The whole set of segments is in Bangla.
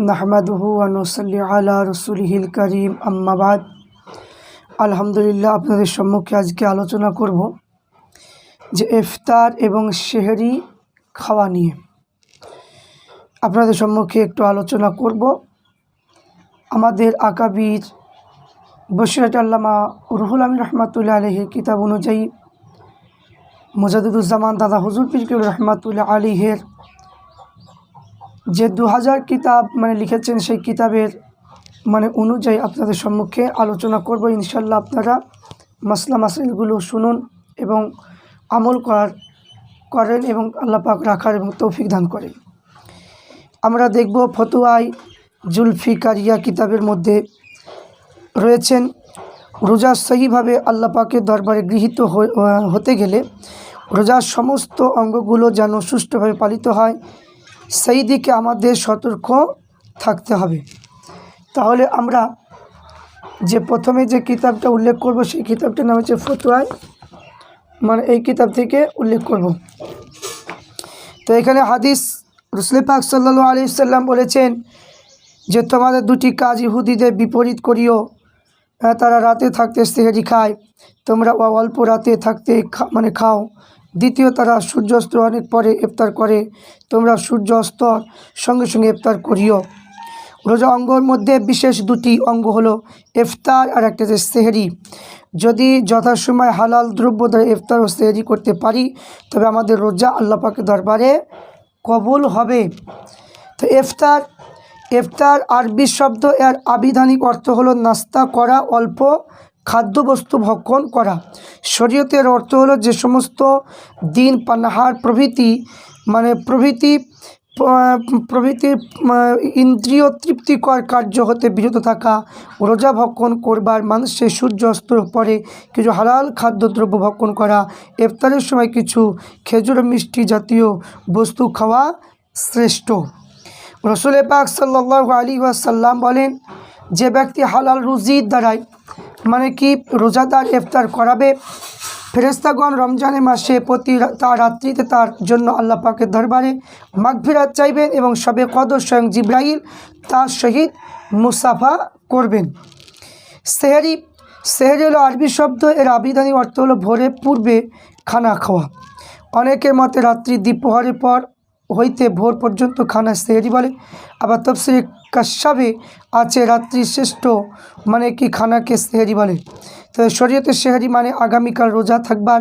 আলা রসুলহিল করিম আম্মাবাদ আলহামদুলিল্লাহ আপনাদের সম্মুখে আজকে আলোচনা করব যে ইফতার এবং শেহরি খাওয়া নিয়ে। আপনাদের সম্মুখে একটু আলোচনা করব। আমাদের আকাবির বসিরাট আল্লামা রুহুল আমিন রহমাতুল্লাহ আলহের কিতাব অনুযায়ী মুজাদুজ্জামান দাদা হুজুর পিরকুল রহমাতুল্লাহ আলিহের যে দু হাজার কিতাব মানে লিখেছেন সেই কিতাবের মানে অনুযায়ী আপনাদের সম্মুখে আলোচনা করব। ইনশাল্লাহ আপনারা মাসলা মাসাইলগুলো শুনুন এবং আমল করার, করেন এবং পাক রাখার এবং তৌফিক দান করেন। আমরা দেখব ফতুয়াই জুলফিকারিয়া কিতাবের মধ্যে রয়েছেন, রোজা সহিভাবে পাকের দরবারে গৃহীত হতে গেলে রোজার সমস্ত অঙ্গগুলো যেন সুষ্ঠুভাবে পালিত হয়। সেই দিকে আমাদের সতর্ক থাকতে হবে। তাহলে আমরা যে প্রথমে যে কিতাবটা উল্লেখ করব সেই কিতাবটার নাম হচ্ছে ফতুয়ায়। মানে এই কিতাব থেকে উল্লেখ করব। তো এখানে হাদিস রসুল পাক সাল্লু আলি সাল্লাম বলেছেন যে তোমাদের দুটি কাজ ইহুদিদের বিপরীত করিও। আহ, তারা রাতে থাকতে সেহেরি খায়। তোমরা অল্প রাতে থাকতে মানে খাও। দ্বিতীয়, তারা সূর্যাস্ত অনেক পরে ইফতার করে। তোমরা সূর্য অস্ত সঙ্গে সঙ্গে ইফতার করিও। রোজা অঙ্গর মধ্যে বিশেষ দুটি অঙ্গ হলো ইফতার আর একটা যে সেহরি। যদি যথাসময় হালাল দ্রব্য দ্বারা ইফতার ও সেহরি করতে পারি, তবে আমাদের রোজা আল্লাহ পাকের দরবারে কবুল হবে। তো ইফতার ইফতার আরবি শব্দ এর আবিধানিক অর্থ হলো নাস্তা করা অল্প খাদ্যবস্তু ভক্ষণ করা। শরীয়তের অর্থ হলো যে সমস্ত দিন পানাহার প্রভৃতি মানে প্রভৃতি প্রভৃতি ইন্দ্রিয় তৃপ্তিকর কার্য হতে বিরত থাকা, রোজা ভক্ষণ করবার মানুষের সূর্য অস্তর পরে কিছু হালাল খাদ্যদ্রব্য ভক্ষণ করা, ইফতারের সময় কিছু খেজুর, মিষ্টি জাতীয় বস্তু খাওয়া শ্রেষ্ঠ। রসুল পাক সাল্লাহ আলী ওয়াসাল্লাম বলেন, যে ব্যক্তি হালাল রুজির দ্বারাই মানে কি রোজাদার ইফতার করাবে? ফেরেস্তাগণ রমজানের মাসে প্রতি তার রাত্রিতে তার জন্য আল্লাহ পাকের দরবারে মাগফিরাত চাইবেন এবং সবে কদর স্বয়ং জিব্রাহিল তার সহিত মুসাফা করবেন। সেহরি সেহরি হলো আরবি শব্দ, এর আবিধানিক অর্থ হলো ভোরে পূর্বে খানা খাওয়া। অনেকের মতে রাত্রি দ্বীপহরের পর হইতে ভোর পর্যন্ত খানা সেহরি বলে। আবার তফসিরে কাশ্যাবে আছে রাত্রি শ্রেষ্ঠ মানে কি খানাকে সেহরি বলে। তো শরীয়তে সেহরি মানে আগামীকাল রোজা থাকবার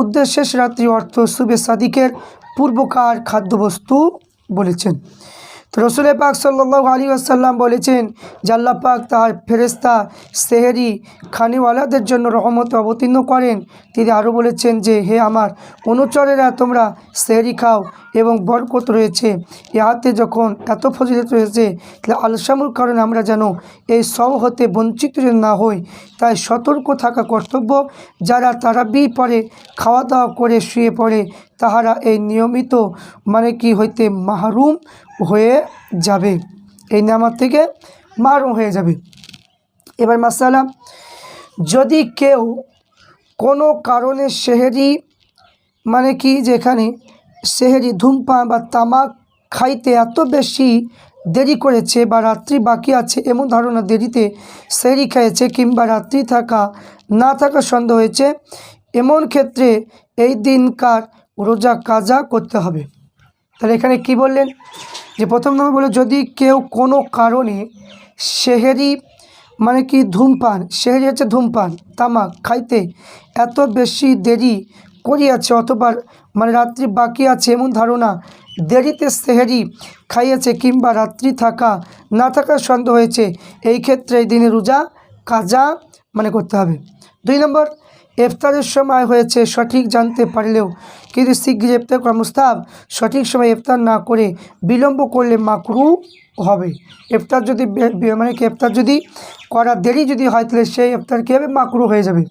উদ্দেশ্যে রাত্রি অর্থ সুবে সাদিকের পূর্বকার খাদ্যবস্তু বলেছেন। তো রসুল পাক সাল্লাহ আলী আসাল্লাম বলেছেন আল্লাহ পাক তার ফেরেস্তা সেহেরি, খানিওয়ালাদের জন্য রহমত অবতীর্ণ করেন। তিনি আরও বলেছেন যে, হে আমার অনুচরেরা, তোমরা সেহেরি খাও এবং বরকত রয়েছে। ইহাতে যখন এত ফজিলত রয়েছে, তাহলে আলসামুর কারণে আমরা যেন এই সব হতে বঞ্চিত না হই। তাই সতর্ক থাকা কর্তব্য। যারা তারা তারাবি পরে খাওয়া দাওয়া করে, শুয়ে পড়ে তাহারা এই নিয়মিত মানে কি হইতে মাহরুম হয়ে যাবে। এই নামার থেকে মাহরুম হয়ে যাবে। এবার মাসালা, যদি কেউ কোনো কারণে সেহেরি মানে কি যেখানে সেহেরি ধূমপান বা তামাক খাইতে এত বেশি দেরি করেছে বা রাত্রি বাকি আছে, এমন ধারণা দেরিতে সেহরি খেয়েছে কিংবা রাত্রি থাকা, না থাকা সন্দেহ হয়েছে, এমন ক্ষেত্রে এই দিনকার রোজা কাজা করতে হবে। তাহলে এখানে কি বললেন? যে প্রথম নম্বর বলে যদি কেউ কোনো কারণে সেহেরি মানে কি ধূমপান, সেহেরি হচ্ছে ধূমপান, তামাক খাইতে এত বেশি দেরি করিয়াছে অথবা মানে রাত্রি বাকি আছে এমন ধারণা, দেরিতে সেহেরি খাইয়েছে কিংবা রাত্রি থাকা, না থাকার সন্দেহ হয়েছে, এই ক্ষেত্রে এই দিনে রোজা কাজা মানে করতে হবে। দুই নম্বর ইফতারের সময় হয়েছে, সঠিক জানতে পারলেও কিন্তু শীঘ্র ইফতার করা মুস্তাব সঠিক সময় ইফতার না করে বিলম্ব করলে মাকরু হবে। ইফতার যদি মানে কি যদি করা দেরি যদি হয়, তাহলে সেই ইফতার কী হবে মাকরু হয়ে যাবে?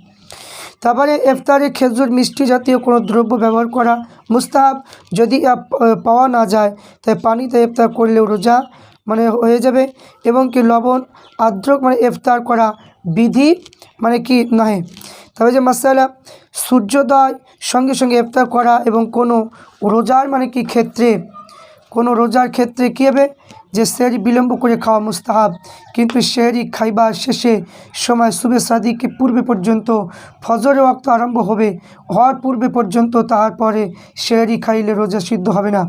তারপরে ইফতারে খেজুর মিষ্টি জাতীয় কোনো দ্রব্য ব্যবহার করা মুস্তাহাব যদি পাওয়া না যায়, তাই পানিতে ইফতার করলেও রোজা মানে হয়ে যাবে এবং কি লবণ আদ্রক মানে ইফতার করা বিধি মানে কি নহে। তবে যে মশালা সূর্যোদয় সঙ্গে সঙ্গে ইফতার করা এবং কোনো রোজার মানে কি ক্ষেত্রে, কোনো রোজার ক্ষেত্রে কী হবে? যে শেহরি বিলম্ব করে খাওয়া মুস্তাহাব। কিন্তু শেহরি খাইবার শেষে সময় শুভে সাদিকে পূর্বে পর্যন্ত ফজরের ওয়াক্ত আরম্ভ হবে। হওয়ার পূর্বে পর্যন্ত তারপরে শেহরি খাইলে রোজা সিদ্ধ হবে না।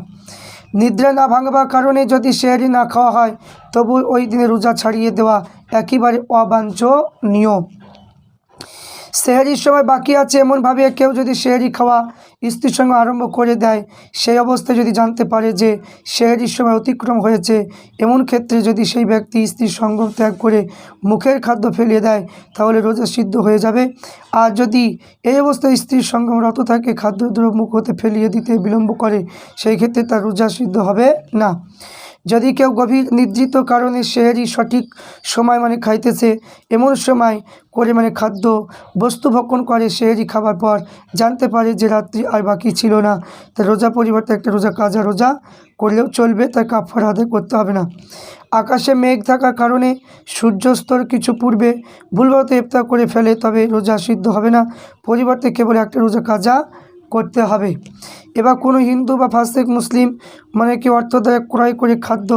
নিদ্রা না ভাঙবার কারণে যদি সেহারি না খাওয়া হয়, তবু ওই দিনে রোজা ছাড়িয়ে দেওয়া একেবারে অবাঞ্ছনীয়। সেহারির সময় বাকি আছে, এমনভাবে কেউ যদি সেহারি খাওয়া স্ত্রীর সঙ্গে আরম্ভ করে দেয়, সেই অবস্থায় যদি জানতে পারে যে সেহারির সময় অতিক্রম হয়েছে, এমন ক্ষেত্রে যদি সেই ব্যক্তি স্ত্রীর সঙ্গ ত্যাগ করে মুখের খাদ্য ফেলিয়ে দেয়, তাহলে রোজা সিদ্ধ হয়ে যাবে। আর যদি এই অবস্থায় স্ত্রীর সঙ্গে রত থাকে, খাদ্যদ্রব্য মুখ হতে ফেলিয়ে দিতে বিলম্ব করে, সেই ক্ষেত্রে তার রোজা সিদ্ধ হবে না। যদি কেউ গভীর নির্দিষ্ট কারণে সেহেরি সঠিক সময় মানে খাইতেছে, এমন সময় করে মানে খাদ্য বস্তু ভক্ষণ করে সেহেরি খাবার পর জানতে পারে যে রাত্রি আর বাকি ছিল না। তার রোজা পরিবর্তে একটা রোজা কাজা রোজা করলেও চলবে, তার কাফার আদায় করতে হবে না। আকাশে মেঘ থাকার কারণে সূর্যাস্তর কিছু পূর্বে ভুলভাবে ইফতার করে ফেলে, তবে রোজা সিদ্ধ হবে না। পরিবর্তে কেবল একটা রোজা কাজা করতে হবে। এবার কোনো হিন্দু বা ফাস্তিক মুসলিম মানে কি অর্থ দ্বারা ক্রয় করে খাদ্য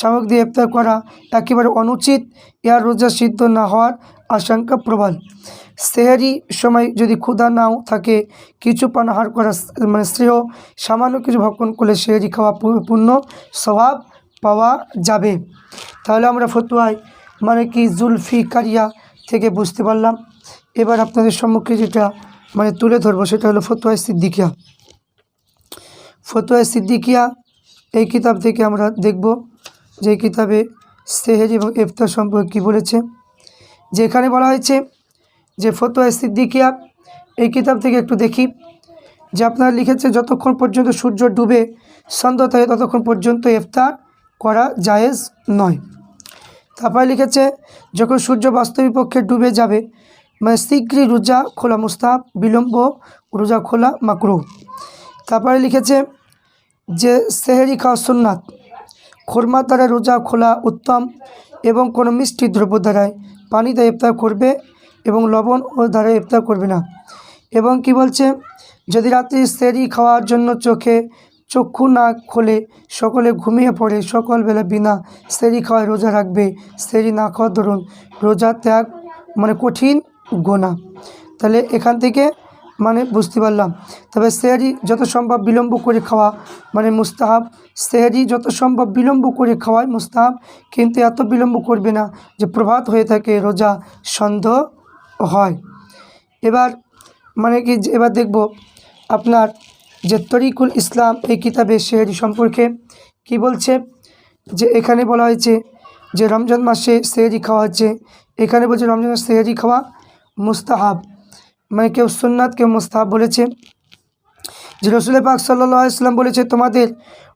সামগ্রী দিয়ে ইফতার করা একেবারে অনুচিত ইয়ার রোজা সিদ্ধ না হওয়ার আশঙ্কা প্রবল। সেহারি সময় যদি ক্ষুধা নাও থাকে, কিছু পানাহার করা মানে শ্রেয়, সামান্য কিছু ভক্ষণ করলে সেহারি খাওয়া পূর্ণ স্বভাব পাওয়া যাবে। তাহলে আমরা ফতুয়ায় মানে কি জুলফি কারিয়া থেকে বুঝতে পারলাম। এবার আপনাদের সম্মুখে যেটা মানে তুলে ধরবো, সেটা হলো ফতুয়ায় সিদ্দিকিয়া। ফতুয়ায় সিদ্দিকিয়া, এই কিতাব থেকে আমরা দেখব যে কিতাবে সেহেরি এবং ইফতার সম্পর্কে কী বলেছে। যেখানে বলা হয়েছে যে ফতুয়ায় সিদ্দিকিয়া, এই কিতাব থেকে একটু দেখি যে আপনারা লিখেছে, যতক্ষণ পর্যন্ত সূর্য ডুবে, সন্ধ্যা থাকে, ততক্ষণ পর্যন্ত ইফতার করা জায়েজ নয়। তারপরে লিখেছে, যখন সূর্য বাস্তবিক পক্ষে ডুবে যাবে মানে শীঘ্রই রোজা খোলা মুস্তাব বিলম্ব, রোজা খোলা মাকরু। তারপরে লিখেছে যে, সেহেরি খাওয়া সুন্নাত। খোরমা দ্বারা রোজা খোলা উত্তম এবং কোনো মিষ্টি দ্রব্য দ্বারায় পানি দিয়ে ইফতার করবে এবং লবণ ও দ্বারা ইফতার করবে না। এবং কি বলছে? যদি রাত্রি সেরি খাওয়ার জন্য চোখে চক্ষু না খোলে, সকলে ঘুমিয়ে পড়ে, সকালবেলা বিনা সেরি খাওয়ায় রোজা রাখবে সেরি না খাওয়ার ধরুন রোজা ত্যাগ মানে কঠিন গোনা। তাহলে এখান থেকে মানে বুঝতে পারলাম। তবে সেহরি যত সম্ভব বিলম্ব করে খাওয়া মানে মুস্তাহাব, সেহরি যত সম্ভব বিলম্ব করে খাওয়ায় মুস্তাহাব, কিন্তু এত বিলম্ব করবে না যে প্রভাত হয়ে থাকে, রোজা সন্দেহ হয়। এবার মানে কি এবার দেখব আপনার যে তরিকুল ইসলাম এই কিতাবে শেহরি সম্পর্কে কি বলছে, যে এখানে বলা হয়েছে যে রমজান মাসে সেহরি খাওয়া হচ্ছে। এখানে বলছে রমজান মাসে সেহরি খাওয়া মুস্তাহাব। মানে কেউ সুন্নাত কেউ মুস্তাহাব বলেছে। যে রসুল পাক সাল্লাহ ইসলাম বলেছে, তোমাদের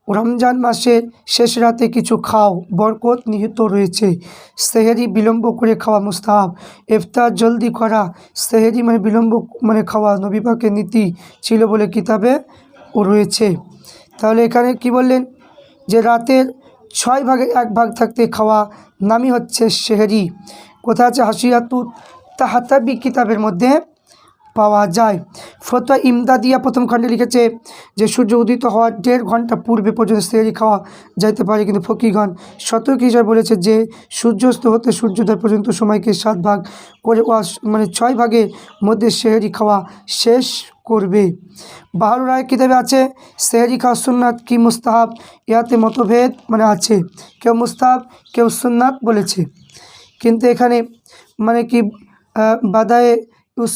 রমজান মাসের শেষ রাতে কিছু খাও, বরকত নিহিত রয়েছে। সেহেরি বিলম্ব করে খাওয়া মুস্তাহাব। ইফতার জলদি করা, সেহেরি মানে বিলম্ব মানে খাওয়া নবীপাকের নীতি ছিল বলে কিতাবে ও রয়েছে। তাহলে এখানে কি বললেন? যে রাতের ছয় ভাগে এক ভাগ থাকতে খাওয়া নামই হচ্ছে সেহেরি। কোথায় আছে হাসিয়াতুত? তাহাতাবি কিতাবের মধ্যে পাওয়া যায়। ফতোয়া ইমদাদিয়া প্রথম খণ্ডে লিখেছে যে, সূর্য উদিত হওয়ার দেড় ঘণ্টা পূর্বে পর্যন্ত সেহরি খাওয়া যাইতে পারে, কিন্তু ফকিগণ সতর্ক হিসাবে বলেছে যে, সূর্যাস্ত হতে সূর্যোদয় পর্যন্ত সময়কে সাত ভাগ করে মানে ছয় ভাগের মধ্যে সেহরি খাওয়া শেষ করবে। বাহারু রায় কিতাবে আছে, সেহরি খাওয়া সুন্নাত কি মুস্তাহাব? ইয়াতে মতভেদ মানে আছে। কেউ মুস্তাহাব, কেউ সুন্নাত বলেছে। কিন্তু এখানে মানে কি বাদায়ে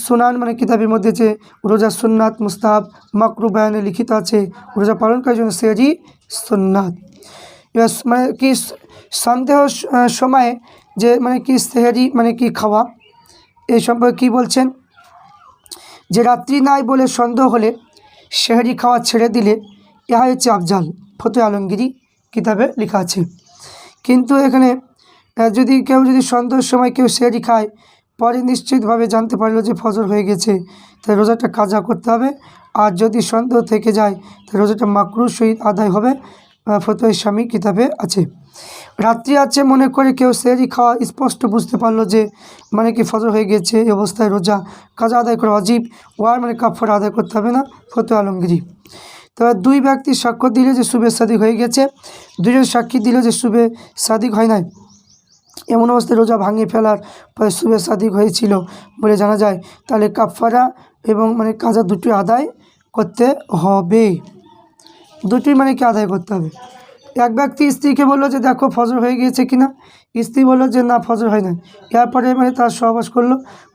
সুনান মানে কিতাবের মধ্যে যে রোজা সুন্নাত, মুস্তাহাব মাকরু বয়ানে লিখিত আছে, রোজা পালনকারীর জন্য সেরি সুন্নাত। মানে কি সন্দেহ সময়ে যে মানে কি সেহেরি মানে কি খাওয়া, এই সম্পর্কে কী বলছেন? যে রাত্রি নাই বলে সন্দেহ হলে সেহরি খাওয়া ছেড়ে দিলে ইহা হচ্ছে আফজাল ফতে আলমগিরি কিতাবে লেখা আছে। কিন্তু এখানে যদি কেউ যদি সন্দেহের সময় কেউ সেহরি খায় পরে নিশ্চিতভাবে জানতে পারল যে ফজর হয়ে গেছে, তাই রোজাটা কাজা করতে হবে। আর যদি সন্দেহ থেকে যায়, তাই রোজাটা মাকরুর সহিত আদায় হবে ফতোয় স্বামী কিতাবে আছে। রাত্রি আছে মনে করে কেউ সেহরি খাওয়া স্পষ্ট বুঝতে পারল যে মানে কি ফজর হয়ে গেছে, এই অবস্থায় রোজা কাজা আদায় করা অজীব, ওয়ার মানে কাফার আদায় করতে হবে না ফতো আলমগিরি তবে দুই ব্যক্তি সাক্ষ্য দিলে যে শুভে সাদিক হয়ে গেছে, দুজন সাক্ষী দিলে যে শুভে সাদিক হয় নাই। এমন অবস্থায় রোজা ভাঙিয়ে ফেলার পরে শুভে সাদিক হয়েছিল বলে জানা যায়। তাহলে কাফারা এবং মানে কাজা দুটি আদায় করতে হবে। দুটি মানে কি আদায় করতে হবে? এক ব্যক্তি স্ত্রীকে বলল যে, দেখো, ফজর হয়ে গিয়েছে কিনা? স্ত্রী বলল যে, না, ফজর হয় না এরপরে মানে তার সহবাস করল।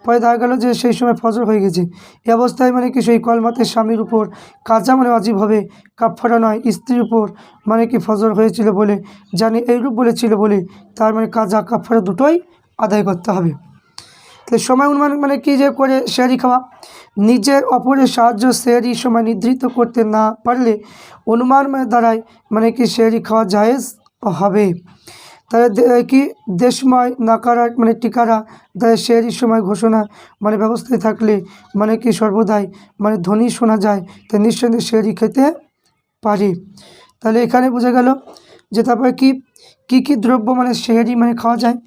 পরে দেখা গেলো যে, সেই সময় ফজর হয়ে গেছে এ অবস্থায় মানে কি, সেই কলমাতের স্বামীর উপর কাজা মানে অজীব হবে কাপড়া নয়, স্ত্রীর উপর মানে কি ফজর হয়েছিল বলে, জানি এইরূপ বলেছিল বলে তার মানে কাজা কাপড়া দুটোই আদায় করতে হবে। তো সময় অনুমান মানে কি যে করে শেয়ারি খাওয়া? নিজের অপরের সাহায্য শেয়ারি সময় নির্ধারিত করতে না পারলে অনুমান মানে দ্বারাই মানে কি শেয়ারি খাওয়া জায়েজ হবে। তাহলে কি দেশময় নাকারা মানে টিকারা তাদের শেয়ারি সময় ঘোষণা মানে ব্যবস্থায় থাকলে মানে কি সর্বদাই মানে ধ্বনি শোনা যায় তাই নিঃসন্দেহে শেয়ারি খেতে পারি। তাহলে এখানে বোঝা গেল যে তারপরে কি, কী কী দ্রব্য মানে শেহারি মানে খাওয়া যায়?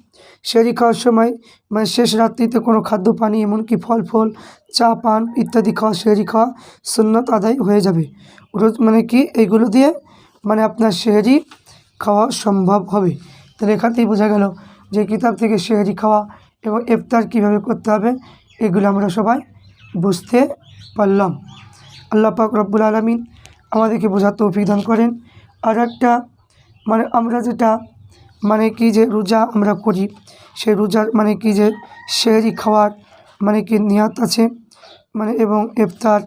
শেহারি খাওয়ার সময় মানে শেষ রাত্রিতে কোনো খাদ্য পানি, এমনকি ফল ফল, চা, পান ইত্যাদি খাওয়া শেহারি খাওয়া সুন্নত আদায় হয়ে যাবে। রোজ মানে কি এইগুলো দিয়ে মানে আপনার শেহারি খাওয়া সম্ভব হবে। তাহলে এখান থেকেই বোঝা গেল যে কিতাব থেকে শেহারি খাওয়া এবং ইফতার কীভাবে করতে হবে, এগুলো আমরা সবাই বুঝতে পারলাম। আল্লাহ পাক রব্বুল আলমিন আমাদেরকে বোঝার তৌফিক দান করেন। আর একটা মানে আমরা যেটা মানে কি যে রোজা আমরা করি সেই রোজার মানে কি যে শেহরি খাওয়ার মানে কি নিয়াত আছে মানে এবং ইফতার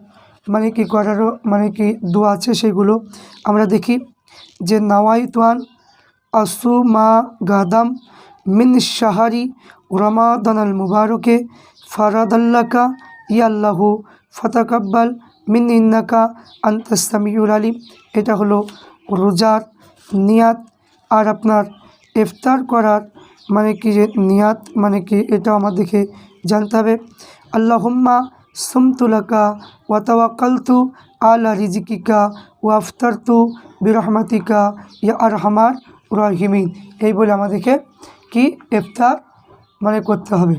মানে কি করারও মানে কি দোয়া আছে সেগুলো আমরা দেখি। যে নাওয়াই তোয়ান আসু মা গাদাম মিন শাহারি রমাদান আল মুবারকে ফারাদাল্লাকা ইয়াল্লাহু ফতাকাব্বাল মিন ইন্নাকা আন্তাস্তামিউল আলিম। এটা হলো রোজার নিয়াত আর আপনার ইফতার করার মানে কি যে নিয়াত মানে কি এটা আমাদেরকে জানতে হবে। আল্লাহম্মা সুমতুলাকা ওয়াতাওয়াকালতু আলা রিজিকিকা ওয়াফতারতু বিরহমাতিকা ইয়া আরহামার রাহিমিন। এই বলে আমাদেরকে কি ইফতার মানে করতে হবে।